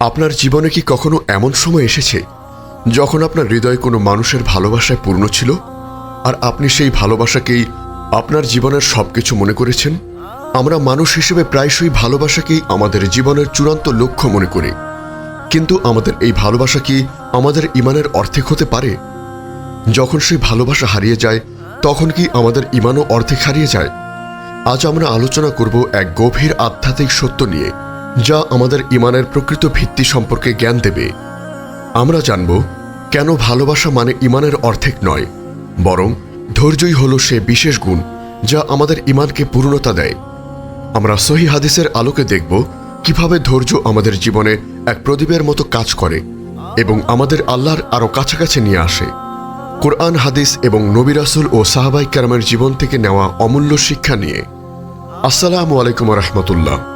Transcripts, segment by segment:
আপনার জীবনে কি কখনো এমন সময় এসেছে যখন আপনার হৃদয় কোনো মানুষের ভালোবাসায় পূর্ণ ছিল? আর আপনি সেই ভালোবাসাকেই আপনার জীবনের সবকিছু মনে করেছেন? আমরা মানুষ হিসেবে প্রায়শই ভালোবাসাকেই আমাদের জীবনের চূড়ান্ত লক্ষ্য মনে করি। কিন্তু আমাদের এই ভালোবাসা কি আমাদের ইমানের অর্ধেক হতে পারে? যখন সেই ভালোবাসা হারিয়ে যায়, তখন কি আমাদের ইমানও অর্ধেক হারিয়ে যায়? আজ আমরা আলোচনা করব এক গভীর আধ্যাত্মিক সত্য নিয়ে। যা আমাদের ইমানের প্রকৃত ভিত্তি সম্পর্কে জ্ঞান দেবে। আমরা জানব, কেন ভালোবাসা মানে ইমানের অর্ধেক নয়, বরং ধৈর্যই হল সে বিশেষ গুণ যা আমাদের ইমানকে পূর্ণতা দেয়। আমরা সহি হাদিসের আলোকে দেখব কীভাবে ধৈর্য আমাদের জীবনে এক প্রদীপের মতো কাজ করে এবং আমাদের আল্লাহর আরও কাছাকাছি নিয়ে আসে। কোরআন, হাদিস এবং নবিরাসুল ও সাহাবাই কারামের জীবন থেকে নেওয়া অমূল্য শিক্ষা নিয়ে। আসসালামু আলাইকুম রহমতুল্লাহ।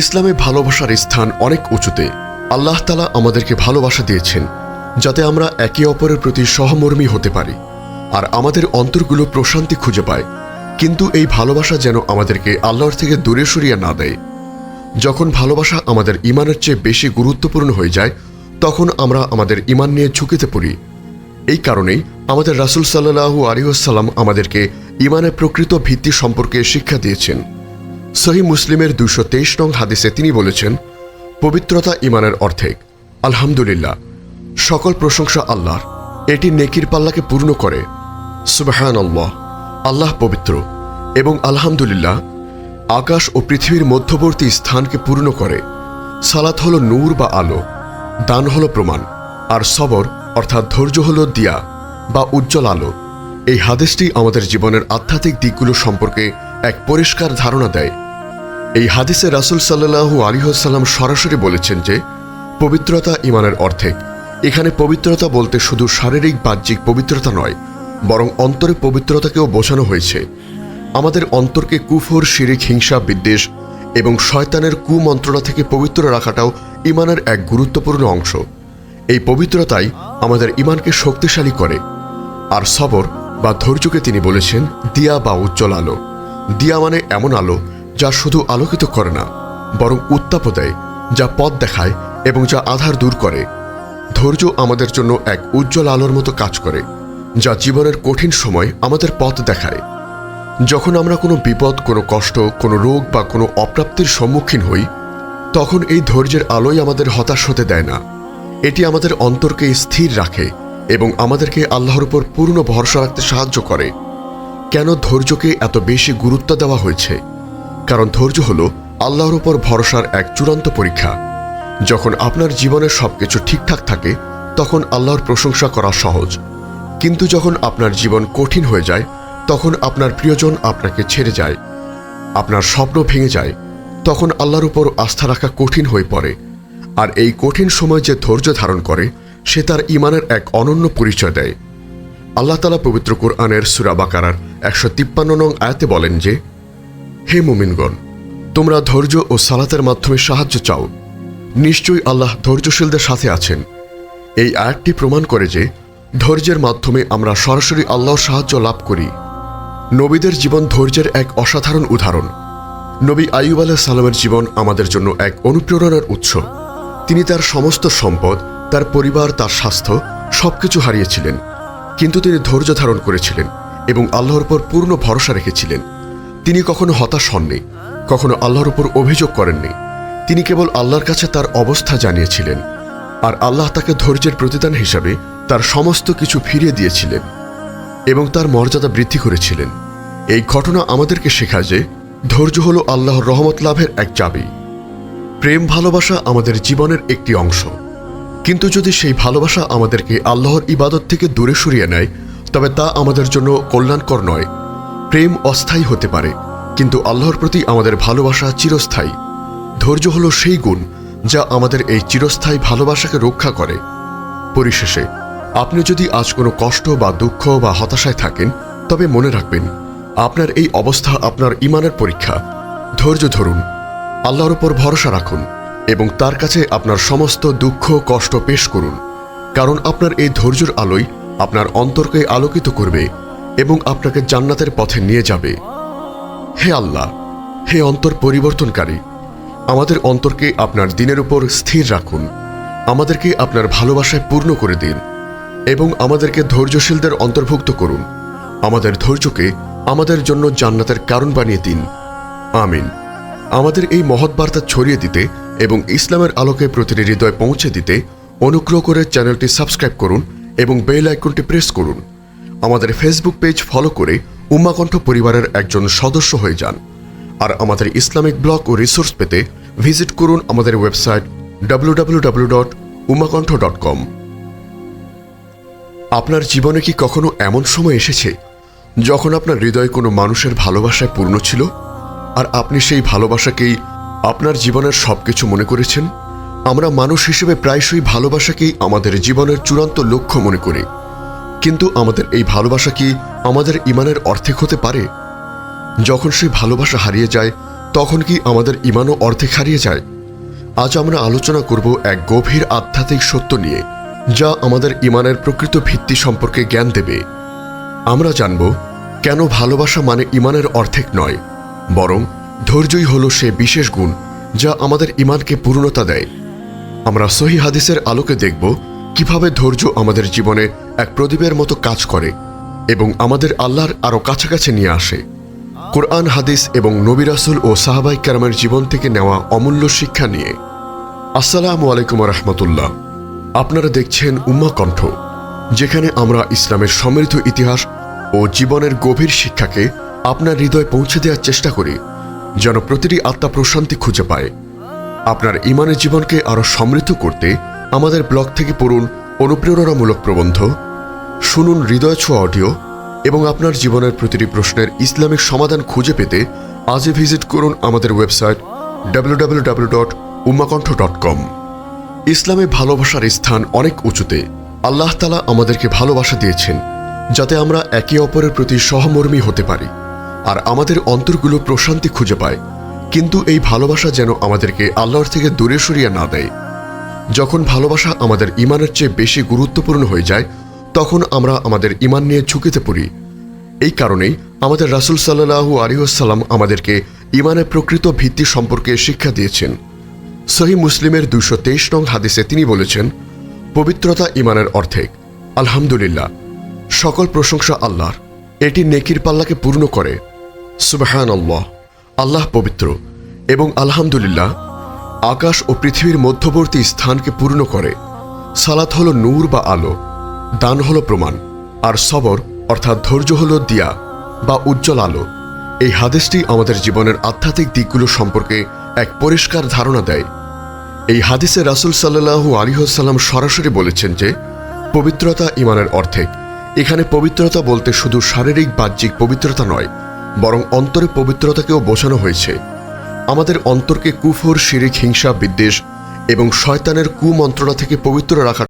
ইসলামে ভালোবাসার স্থান অনেক উঁচুতে। আল্লাহ তালা আমাদেরকে ভালোবাসা দিয়েছেন, যাতে আমরা একে অপরের প্রতি সহমর্মী হতে পারি, আর আমাদের অন্তরগুলো প্রশান্তি খুঁজে পায়। কিন্তু এই ভালোবাসা যেন আমাদেরকে আল্লাহর থেকে দূরে সরিয়ে না দেয়। যখন ভালোবাসা আমাদের ইমানের চেয়ে বেশি গুরুত্বপূর্ণ হয়ে যায়, তখন আমরা আমাদের ইমান নিয়ে ঝুঁকিতে পড়ি। এই কারণেই আমাদের রাসুল সাল্লাহু আলিহাসাল্লাম আমাদেরকে ইমানের প্রকৃত ভিত্তি সম্পর্কে শিক্ষা দিয়েছেন। সহি মুসলিমের দুশো তেইশ নং হাদিসে তিনি বলেছেন, পবিত্রতা ইমানের অর্ধেক। আলহামদুলিল্লাহ, সকল প্রশংসা আল্লাহর। এটি নেকির পাল্লাকে পূর্ণ করে। সুবাহান আল্লাহ আল্লাহ পবিত্র এবং আলহামদুলিল্লাহ, আকাশ ও পৃথিবীর মধ্যবর্তী স্থানকে পূর্ণ করে। সালাত হলো নূর বা আলো, দান হলো প্রমাণ, আর সবর অর্থাৎ ধৈর্য হলো দিয়া বা উজ্জ্বল আলো। এই হাদিসটি আমাদের জীবনের আধ্যাত্মিক দিকগুলো সম্পর্কে এক পরিষ্কার ধারণা দেয়। এই হাদিসে রাসুল সাল্লাহু আলিহাল্লাম সরাসরি বলেছেন যে, পবিত্রতা ইমানের অর্ধেক এখানে পবিত্রতা বলতে শুধু শারীরিক বাহ্যিক পবিত্রতা নয়, বরং অন্তরে পবিত্রতাকেও বোঝানো হয়েছে। আমাদের অন্তরকে কুফর, শিরিক, হিংসা, বিদ্বেষ এবং শয়তানের কুমন্ত্রণা থেকে পবিত্র রাখাটাও ইমানের এক গুরুত্বপূর্ণ অংশ। এই পবিত্রতাই আমাদের ইমানকে শক্তিশালী করে। আর সবর বা ধৈর্যকে তিনি বলেছেন, দিয়া বা উজ্জ্বল আলো। দিয়া মানে এমন আলো যা শুধু আলোকিত করে না, বরং উত্তাপ দেয়, যা পথ দেখায় এবং যা আধার দূর করে। ধৈর্য আমাদের জন্য এক উজ্জ্বল আলোর মতো কাজ করে, যা জীবনের কঠিন সময় আমাদের পথ দেখায়। যখন আমরা কোনো বিপদ, কোনো কষ্ট, কোনো রোগ বা কোনো অপ্রাপ্তির সম্মুখীন হই, তখন এই ধৈর্যের আলোই আমাদের হতাশ হতে দেয় না। এটি আমাদের অন্তরকে স্থির রাখে এবং আমাদেরকে আল্লাহর উপর পূর্ণ ভরসা রাখতে সাহায্য করে। কেন ধৈর্যকে এত বেশি গুরুত্ব দেওয়া হয়েছে? কারণ ধৈর্য হল আল্লাহর উপর ভরসার এক চূড়ান্ত পরীক্ষা। যখন আপনার জীবনের সবকিছু ঠিকঠাক থাকে, তখন আল্লাহর প্রশংসা করা সহজ। কিন্তু যখন আপনার জীবন কঠিন হয়ে যায়, তখন আপনার প্রিয়জন আপনাকে ছেড়ে যায়। আপনার স্বপ্ন ভেঙে যায়, তখন আল্লাহর উপর আস্থা রাখা কঠিন হয়ে পড়ে। আর এই কঠিন সময় যে ধৈর্য ধারণ করে, সে তার ইমানের এক অনন্য পরিচয় দেয়। আল্লাহ তালা পবিত্র কোরআনের সুরাবাকারার একশো তিপ্পান্ন নং আয়াতে বলেন যে হে মুমিনগণ, তোমরা ধৈর্য ও সালাতের মাধ্যমে সাহায্য চাও। নিশ্চয়ই আল্লাহ ধৈর্যশীলদের সাথে আছেন। এই আয়াতটি প্রমাণ করে যে ধৈর্যের মাধ্যমে আমরা সরাসরি আল্লাহর সাহায্য লাভ করি। নবীদের জীবন ধৈর্যের এক অসাধারণ উদাহরণ। নবী আইয়ুব আলাহ সালামের জীবন আমাদের জন্য এক অনুপ্রেরণার উৎস। তিনি তার সমস্ত সম্পদ, তার পরিবার, তার স্বাস্থ্য সবকিছু হারিয়েছিলেন। কিন্তু তিনি ধৈর্য ধারণ করেছিলেন এবং আল্লাহর উপর পূর্ণ ভরসা রেখেছিলেন। তিনি কখনো হতাশ হননি, কখনো আল্লাহর উপর অভিযোগ করেননি। তিনি কেবল আল্লাহর কাছে তার অবস্থা জানিয়েছিলেন, আর আল্লাহ তাকে ধৈর্যের প্রতিদান হিসাবে তার সমস্ত কিছু ফিরিয়ে দিয়েছিলেন এবং তার মর্যাদা বৃদ্ধি করেছিলেন। এই ঘটনা আমাদেরকে শেখায় যে ধৈর্য হল আল্লাহর রহমত লাভের এক চাবি। প্রেম ভালোবাসা আমাদের জীবনের একটি অংশ। কিন্তু যদি সেই ভালোবাসা আমাদেরকে আল্লাহর ইবাদত থেকে দূরে সরিয়ে নেয়, তবে তা আমাদের জন্য কল্যাণকর নয়। প্রেম অস্থায়ী হতে পারে, কিন্তু আল্লাহর প্রতি আমাদের ভালোবাসা চিরস্থায়ী। ধৈর্য হলো সেই গুণ যা আমাদের এই চিরস্থায়ী ভালোবাসাকে রক্ষা করে। পরিশেষে, আপনি যদি আজ কোনো কষ্ট বা দুঃখ বা হতাশায় থাকেন, তবে মনে রাখবেন, আপনার এই অবস্থা আপনার ইমানের পরীক্ষা। ধৈর্য ধরুন, আল্লাহর উপর ভরসা রাখুন এবং তার কাছে আপনার সমস্ত দুঃখ, কষ্ট পেশ করুন, কারণ আপনার এই ধৈর্যের আলোয় আপনার অন্তরকে আলোকিত করবে। এবং আপনাকে জান্নাতের পথে নিয়ে যাবে। হে আল্লাহ, হে অন্তর পরিবর্তনকারী, আমাদের অন্তরকে আপনার দিনের উপর স্থির রাখুন। আমাদেরকে আপনার ভালোবাসায় পূর্ণ করে দিন এবং আমাদেরকে ধৈর্যশীলদের অন্তর্ভুক্ত করুন। আমাদের ধৈর্যকে আমাদের জন্য জান্নাতের কারণ বানিয়ে দিন। আমিন। আমাদের এই মহৎ বার্তা ছড়িয়ে দিতে এবং ইসলামের আলোকে প্রতিটি হৃদয় পৌঁছে দিতে অনুগ্রহ করে চ্যানেলটি সাবস্ক্রাইব করুন এবং বেল আইকনটি প্রেস করুন। আমাদের ফেসবুক পেজ ফলো করে উম্মাকণ্ঠ পরিবারের একজন সদস্য হয়ে যান। আর আমাদের ইসলামিক ব্লগ ও রিসোর্স পেতে ভিজিট করুন আমাদের website WWW dot Umakantha dot com আপনার জীবনে কি কখনো এমন সময় এসেছে যখন আপনার হৃদয় কোনো মানুষের ভালোবাসায় পূর্ণ ছিল? আর আপনি সেই ভালোবাসাকেই আপনার জীবনের সবকিছু মনে করেছেন? আমরা মানুষ হিসেবে প্রায়শই ভালোবাসাকেই আমাদের জীবনের চূড়ান্ত লক্ষ্য মনে করি। কিন্তু আমাদের এই ভালোবাসা কি আমাদের ইমানের অর্ধেক হতে পারে? যখন সেই ভালোবাসা হারিয়ে যায়, তখন কি আমাদের ইমানও অর্ধেক হারিয়ে যায়? আজ আমরা আলোচনা করব এক গভীর আধ্যাত্মিক সত্য নিয়ে, যা আমাদের ইমানের প্রকৃত ভিত্তি সম্পর্কে জ্ঞান দেবে। আমরা জানব, কেন ভালোবাসা মানে ইমানের অর্ধেক নয়, বরং ধৈর্যই হলো সে বিশেষ গুণ, যা আমাদের ইমানকে পূর্ণতা দেয়। আমরা সহি হাদিসের আলোকে দেখব কীভাবে ধৈর্য আমাদের জীবনে এক প্রদীপের মতো কাজ করে এবং আমাদের আল্লাহর আরও কাছাকাছি নিয়ে আসে। কোরআন, হাদিস এবং নবী রাসুল ও সাহাবাই কেরামের জীবন থেকে নেওয়া অমূল্য শিক্ষা নিয়ে। আসসালামু আলাইকুম রহমতুল্লাহ। আপনারা দেখছেন উম্মা কণ্ঠ, যেখানে আমরা ইসলামের সমৃদ্ধ ইতিহাস ও জীবনের গভীর শিক্ষাকে আপনার হৃদয়ে পৌঁছে দেওয়ার চেষ্টা করি, যেন প্রতিটি আত্মা প্রশান্তি খুঁজে পায়। আপনার ইমানের জীবনকে আরও সমৃদ্ধ করতে আমাদের ব্লগ থেকে পড়ুন অনুপ্রেরণামূলক প্রবন্ধ, শুনুন হৃদয় ছোঁয়া অডিও এবং আপনার জীবনের প্রতিটি প্রশ্নের ইসলামিক সমাধান খুঁজে পেতে আজই ভিজিট করুন আমাদের website WWW dot dot com ইসলামে ভালোবাসার স্থান অনেক উঁচুতে, আল্লাহ তালা আমাদেরকে ভালোবাসা দিয়েছেন যাতে আমরা একে অপরের প্রতি সহমর্মী হতে পারি আর আমাদের অন্তরগুলো প্রশান্তি খুঁজে পায়। কিন্তু এই ভালোবাসা যেন আমাদেরকে আল্লাহর থেকে দূরে সরিয়ে না দেয়। যখন ভালোবাসা আমাদের ইমানের চেয়ে বেশি গুরুত্বপূর্ণ হয়ে যায়, তখন আমরা আমাদের ইমান নিয়ে ঝুঁকিতে পড়ি। এই কারণেই আমাদের রাসুল সাল্লাহু আলিহাসাল্লাম আমাদেরকে ইমানের প্রকৃত ভিত্তি সম্পর্কে শিক্ষা দিয়েছেন। সহি মুসলিমের দুশো তেইশ নং হাদিসে তিনি বলেছেন, পবিত্রতা ইমানের অর্ধেক, আলহামদুলিল্লাহ, সকল প্রশংসা আল্লাহর, এটি নেকির পাল্লাকে পূর্ণ করে। সুবাহান আল্লাহ আল্লাহ পবিত্র এবং আলহামদুলিল্লাহ আকাশ ও পৃথিবীর মধ্যবর্তী স্থানকে পূর্ণ করে। সালাত হলো নূর বা আলো, দান হলো প্রমাণ, আর সবর অর্থাৎ ধৈর্য হলো দিয়া বা উজ্জ্বল আলো। এই হাদিসটি আমাদের জীবনের আধ্যাত্মিক দিকগুলো সম্পর্কে এক পরিষ্কার ধারণা দেয়। এই হাদিসে রাসুল সাল্লাহু আলিহাল্লাম সরাসরি বলেছেন যে, পবিত্রতা ইমানের অর্ধেক এখানে পবিত্রতা বলতে শুধু শারীরিক বাহ্যিক পবিত্রতা নয়, বরং অন্তরে পবিত্রতাকেও বোঝানো হয়েছে। আমাদের অন্তরকে কুফর শিরিক হিংসা বিদ্বেষ এবং শয়তানের কুমন্ত্রণা থেকে পবিত্র রাখার